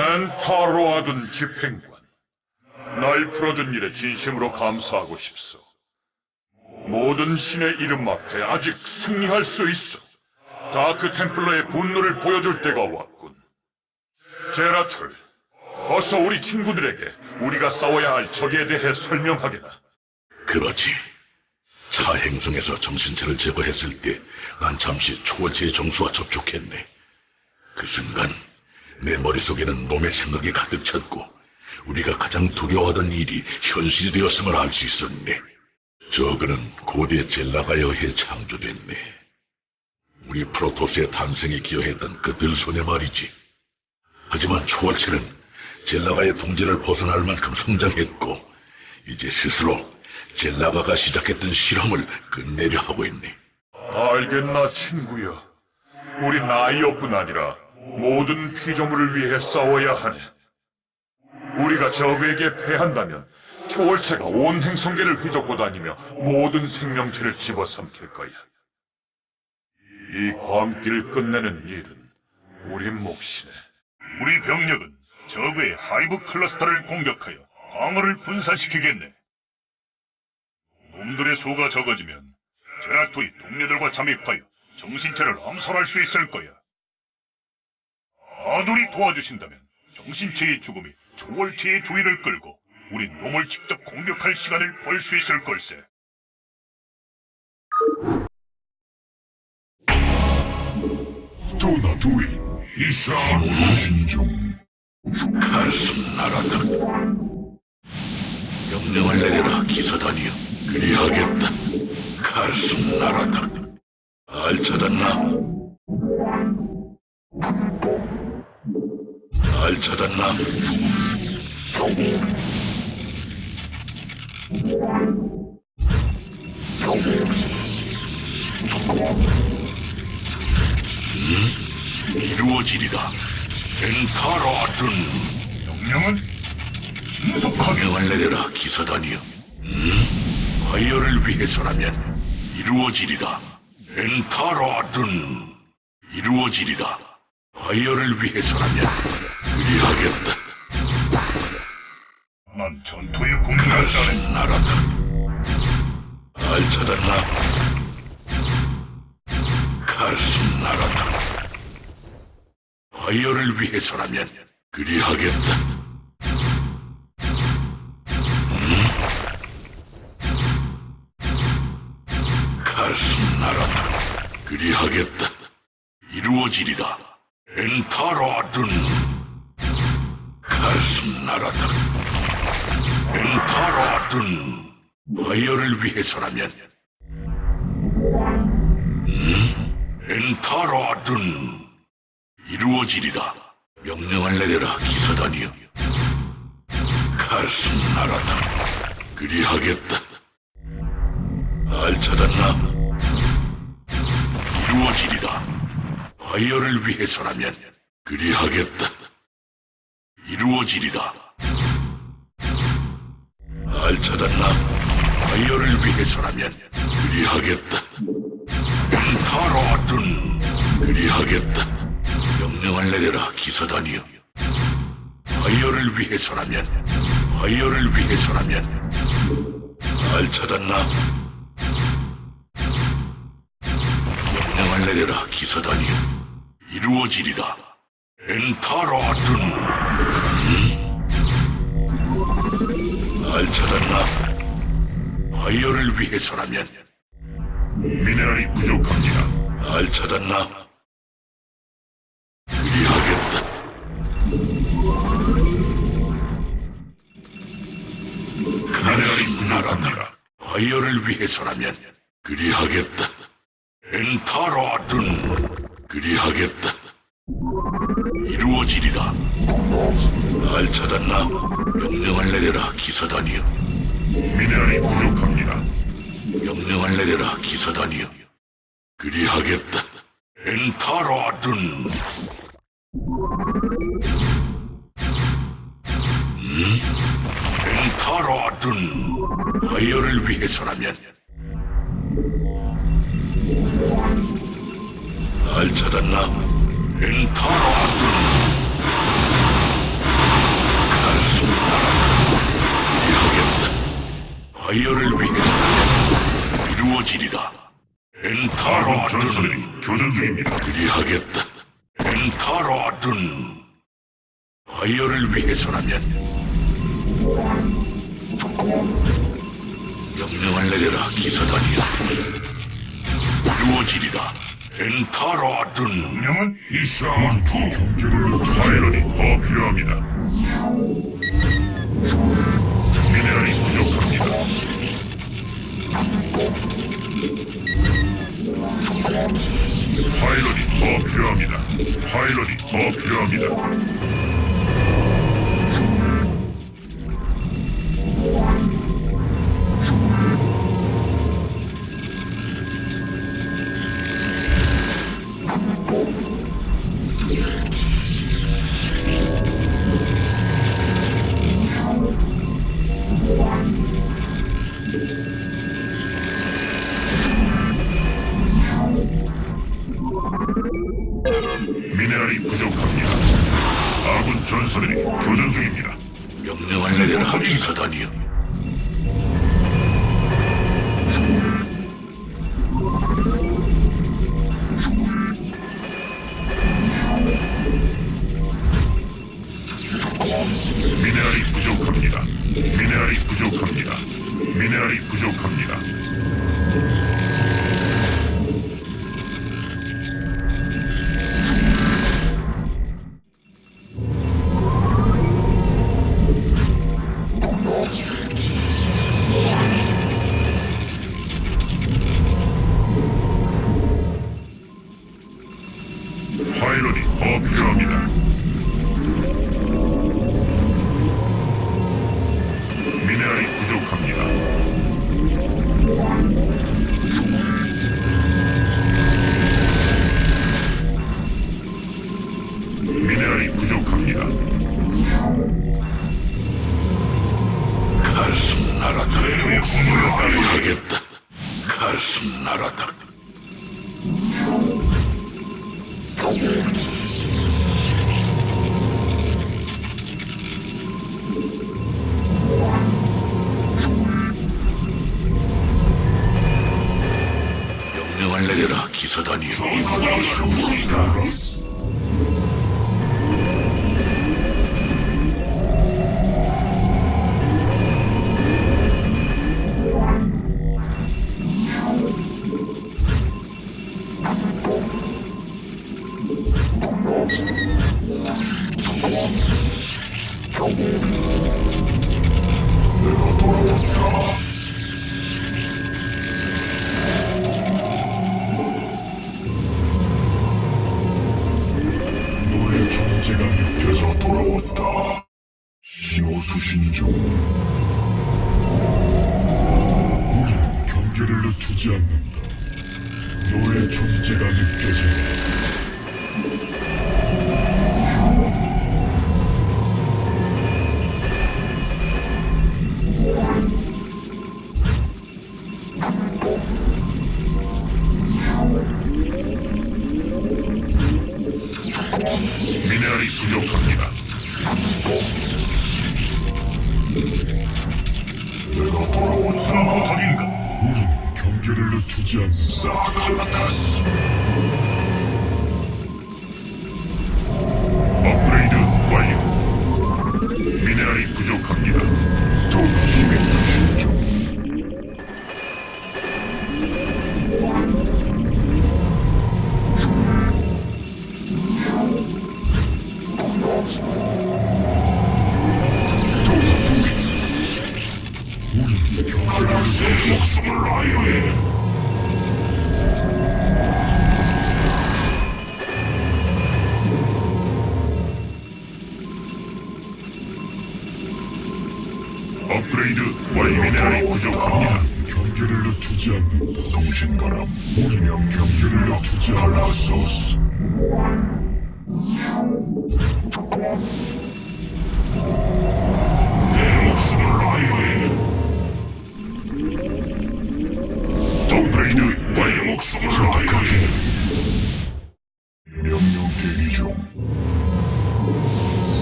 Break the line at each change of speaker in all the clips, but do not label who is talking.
엔타로아둔 집행관. 날 풀어준 일에 진심으로 감사하고 싶소. 모든 신의 이름 앞에 아직 승리할 수 있어. 다크 템플러의 분노를 보여줄 때가 왔군. 제라툴, 어서 우리 친구들에게 우리가 싸워야 할 적에 대해 설명하게나.
그렇지. 차 행성에서 정신체를 제거했을 때 난 잠시 초월체의 정수와 접촉했네. 그 순간 내 머릿속에는 놈의 생각이 가득 찼고 우리가 가장 두려워하던 일이 현실이 되었음을 알 수 있었네. 저그는 고대 젤라가 여해 창조됐네. 우리 프로토스의 탄생에 기여했던 그들 손에 말이지. 하지만 초월체는 젤라가의 통제를 벗어날 만큼 성장했고 이제 스스로 젤라가가 시작했던 실험을 끝내려 하고 있네.
알겠나, 친구야. 우리 나이어뿐 아니라 모든 피조물을 위해 싸워야 하네. 우리가 적에게 패한다면 초월체가 온 행성계를 휘젓고 다니며 모든 생명체를 집어삼킬 거야. 이 광기를 끝내는 일은 우리 몫이네.
우리 병력은 적의 하이브 클러스터를 공격하여 방어를 분산시키겠네. 놈들의 수가 적어지면 제라토이 동료들과 잠입하여 정신체를 암살할 수 있을 거야. 아들이 도와주신다면 정신체의 죽음이 초월체의 주의를 끌고 우리 놈을 직접 공격할 시간을 벌 수 있을 걸세.
두나 두인 이상 신중 가슴 나라다. 명령을 내려라 기사단이여. 그리하겠다. 가슴 나라다. 알 찾았나? 알 찾았나? 이루어지리라. 엔타라든.
명령은 신속하게
명을 내려라 기사단이여. 음? 화이어를 위해서라면 이루어지리라. 엔타라든. 이루어지리라 화이어를 위해서라면 그리하겠다
난 전투의
가슴 나라다 알 찾았나? 가슴 나라다 화이어를 위해서라면 그리하겠다 가슴 나라다. 그리하겠다. 이루어지리라. 엔타라든. 가슴 나라다. 엔타라든. 화이어를 위해서라면. 음? 엔타라든. 이루어지리라. 명령을 내려라, 기사단이여. 가슴 나라다. 그리하겠다. 알 찾았나? 이루어지리라. 화이어를 위해서라면 그리하겠다. 이루어지리라. 알 찾았나? 화이어를 위해서라면 그리하겠다. 엔타라든 그리하겠다. 명령을 내려라 기사단이여. 화이어를 위해서라면 화이어를 위해서라면 알 찾았나? 명령을 내려라 기사단이여 이루어지리라 엔타라든 음? 알 찾았나? 화이어를 위해서라면
미네랄이 부족합니다.
알 찾았나? 그리하겠다
미네랄이 부족합니다.
화이어를 위해서라면 그리하겠다 엔타라든 그리하겠다. 이루어지리라. 알 찾았나? 명령을 내려라 기사단이여.
미네랄이 부족합니다.
명령을 내려라 기사단이여. 그리하겠다. 엔타라든 음? 엔타라든 화이어를 위해서라면 잘 찾았나? 엔타로아둔. 갈수 나라 이하겠다. 바이어를 위해서 이루어지리라. 엔타로
전술이 교전 중입니다.
그리하겠다. 엔타로 아둔. 바이어를 위해서라면 명령을 내려라 기사단이야 이루어지리라. 엔타라든
명은 이샤투 경계를 파일럿이 더 필요합니다. 미네랄이 부족합니다. 파일럿이 더 필요합니다. 파일럿이 더 필요합니다.
기사
늦추지 않는다. 너의 존재가 느껴진다.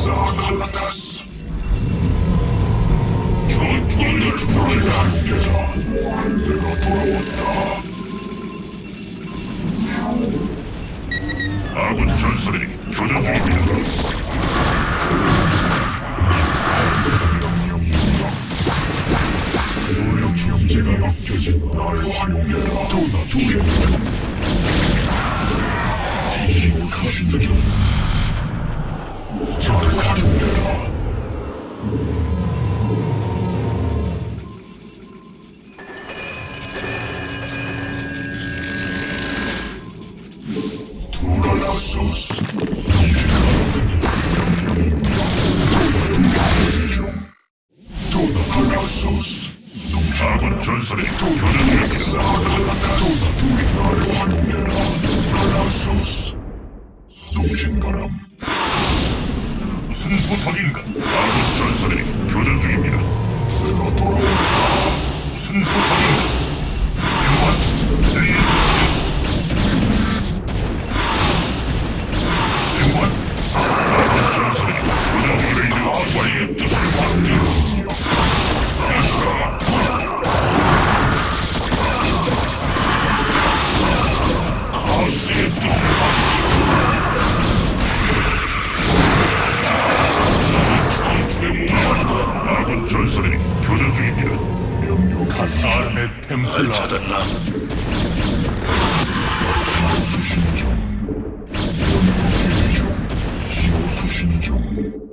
사칼라타스 전투를 열심히 함께서 내가 돌아왔다. 아군 전설이 교전 중입니다.
제가 느껴진 나를 활용해라. 도나 도나. 이곳은 가져오라 두라소스 라소스 송신바람
무슨 부탁인가? 아군 전사들이 교전 중입니다.
내가 돌아온다
무슨 부탁인가? 영원 내일 영원 아군 전사들이 교전 중입니다. 완료의 뜻을 받들어 전사들이 교전 중입니다.
가사안의
날
템플라
찾았나?
수신 중. 명령 대기 중 기호 수신 중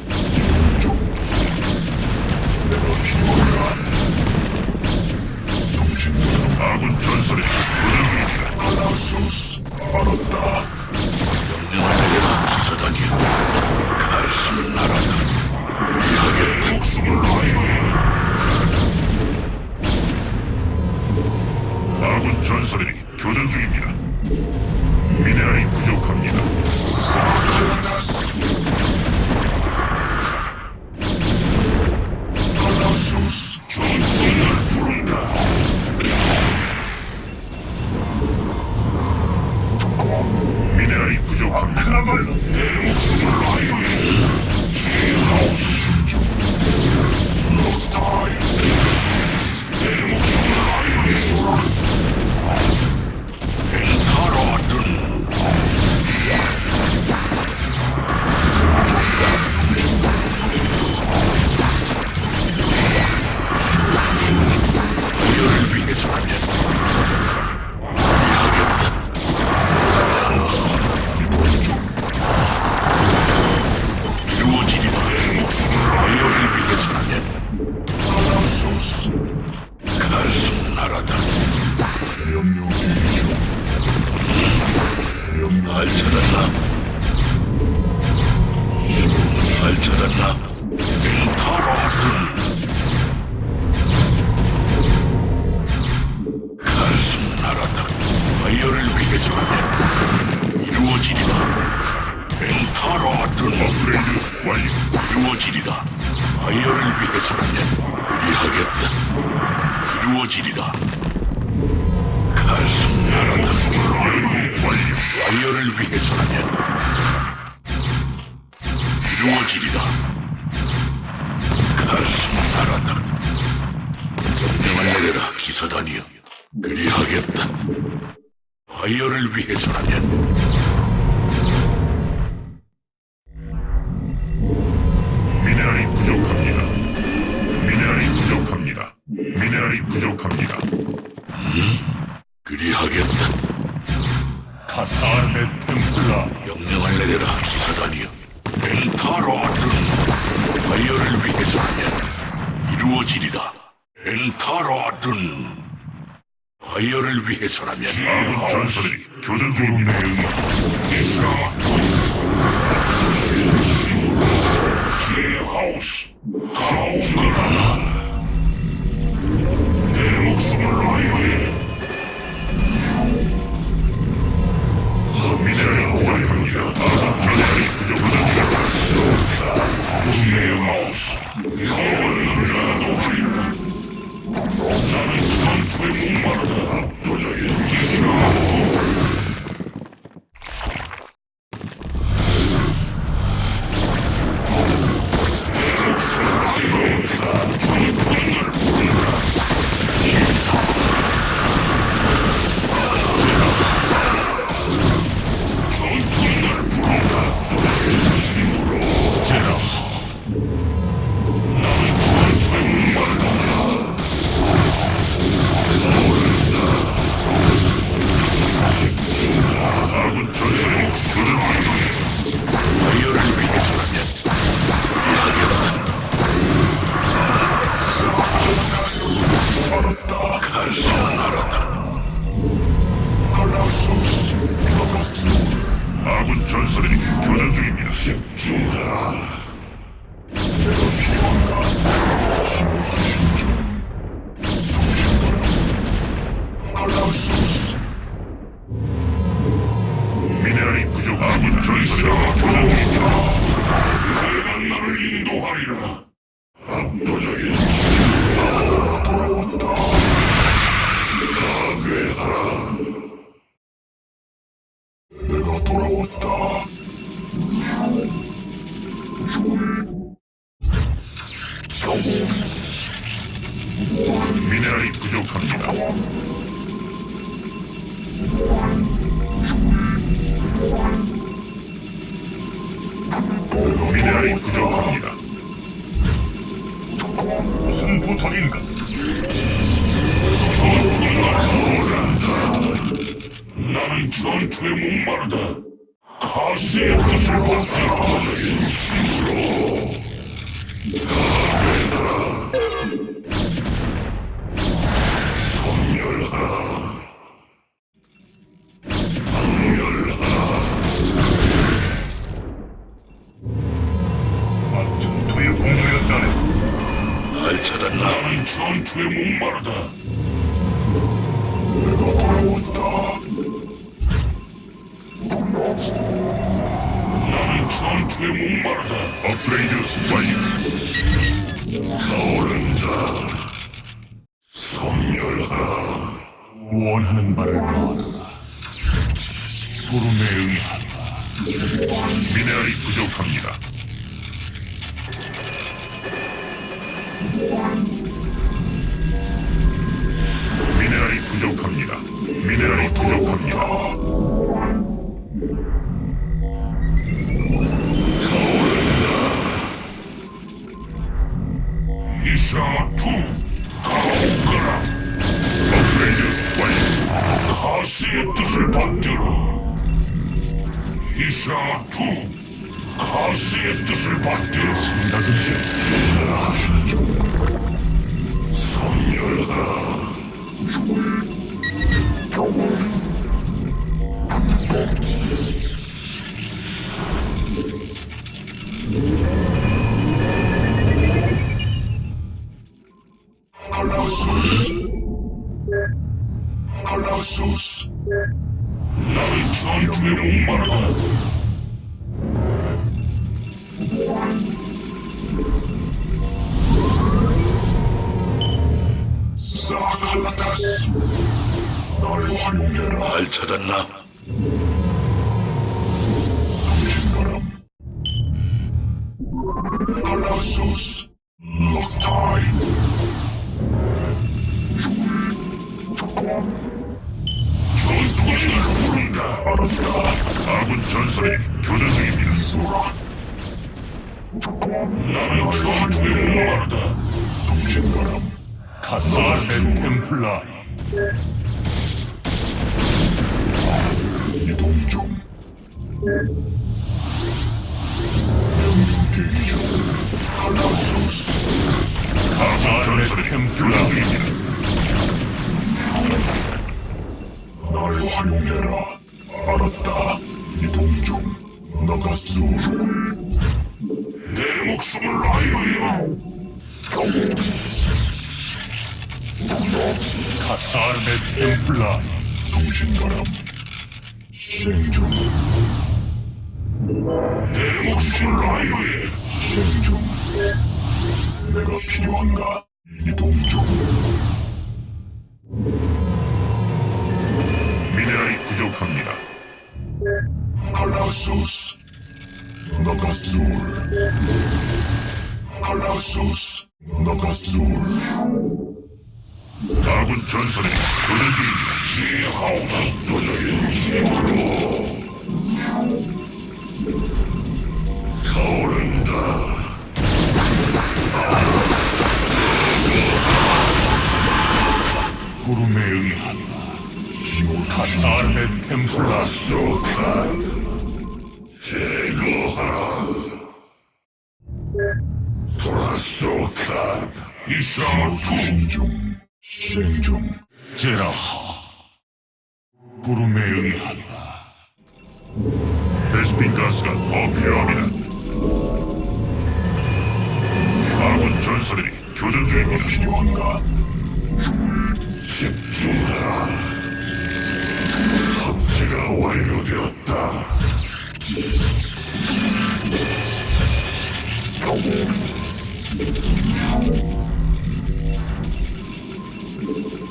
이루어지리라 엔타로든
업그레이드 완료.
이루어지리라 아이어를 위해서라면 그리하겠다. 이루어지리라 가슴 날아다. 아이어를 위해서라면 이루어지리라 가슴 날아다. 명령을 내려라 기사단이여. 그리하겠다 아이어를 위해서라면
미네랄이 부족합니다. 미네랄이 부족합니다. 미네랄이 부족합니다.
그리하겠다
가사안의 템플라
명령을 내려라 기사단이여 엔타로든 아이어를 위해서라면 이루어지리라 엔타로든 아이어를 위해서라면
아군 전사들이 교전 중입니다. 제하우스 하우스가 내 목숨을 미네랄이 부족합니다. 아군 전사들이 부족합니다. 내 마우 스 나는 전투에 목마르다. 압도적인 기술 전시가 부족이다.
내가
나를
인도하리라. 가시의 칼라소스 나는 전투에 목마르다 사칼라타스 날 활용해라.
날 찾았나?
템플라리. 중입니다.
날 활용해라. 알았다. 이동 중. 나가수. 내 목숨을 라이오여.
카사르 템플라리.
성신바람. 생중. 내 목숨을 라이오에. 생중. 내가 필요한가? 이동 중.
미네랄이 부족합니다.
칼라소스. 나가술. 칼라소스. 나가술.
아군 전설이 교전 중입니다.
시하우스 도적인 힘으로 타오른다.
구름에 응하라. 카사르 템플라리.
소칸 제거하라. 도라소칸 이샤투 생중 생중
제라하. 구름에 응하라. 베스핀 가스가 더 필요합니다. 아군 전설이 교전 중입니다.
필요한가? 집중하라. 합체가 완료되었다.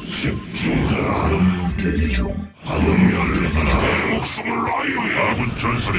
집중하라. 명령 대기 중. 방멸하라. 내 목숨을 라이오에.
아군 전설이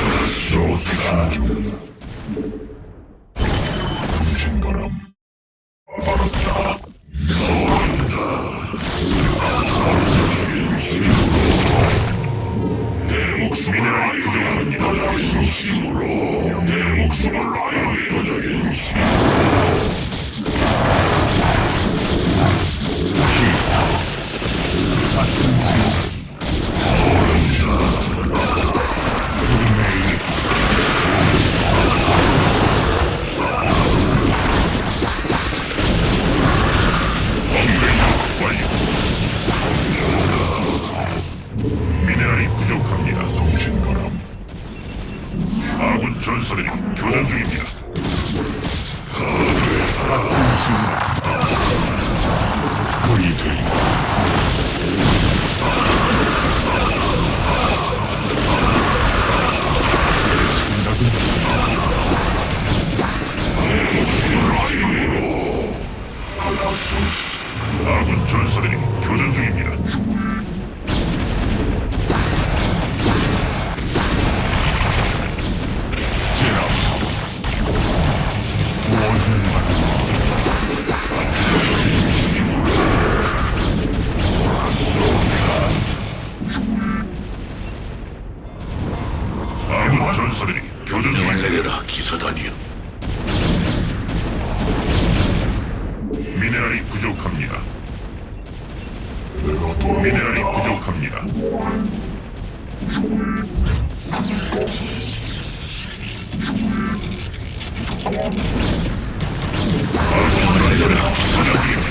니다.
성신바람
미네랄이 부족합니다.
같은
전사들이 교전 중입니다. 전사들이 교전 중입니다.
내려라 기사단이여
미네랄이 부족합니다.
내가 돌아온다
미네랄이 부족합니다. 아군 전사들이 교전 중입니다.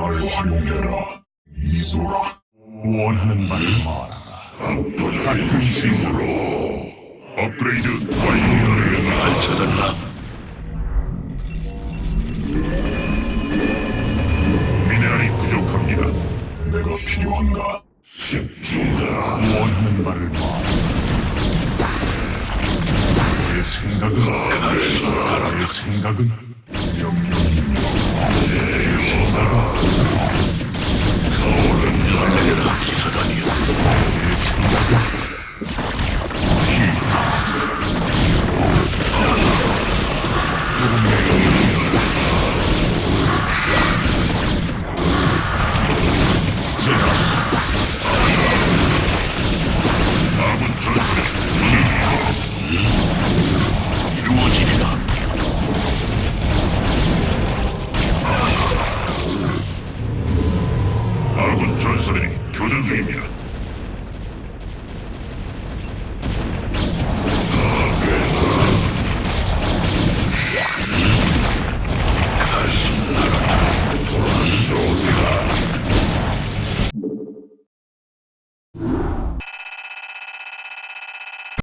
날 활용해라 이소라
원하는 말을 말하라. 같은 생각.
업그레이드 완료.
알차단나
미네랄이 부족합니다.
내가 필요한가 집중하라
원하는 말을 말하라. 내 생각은 내 생각은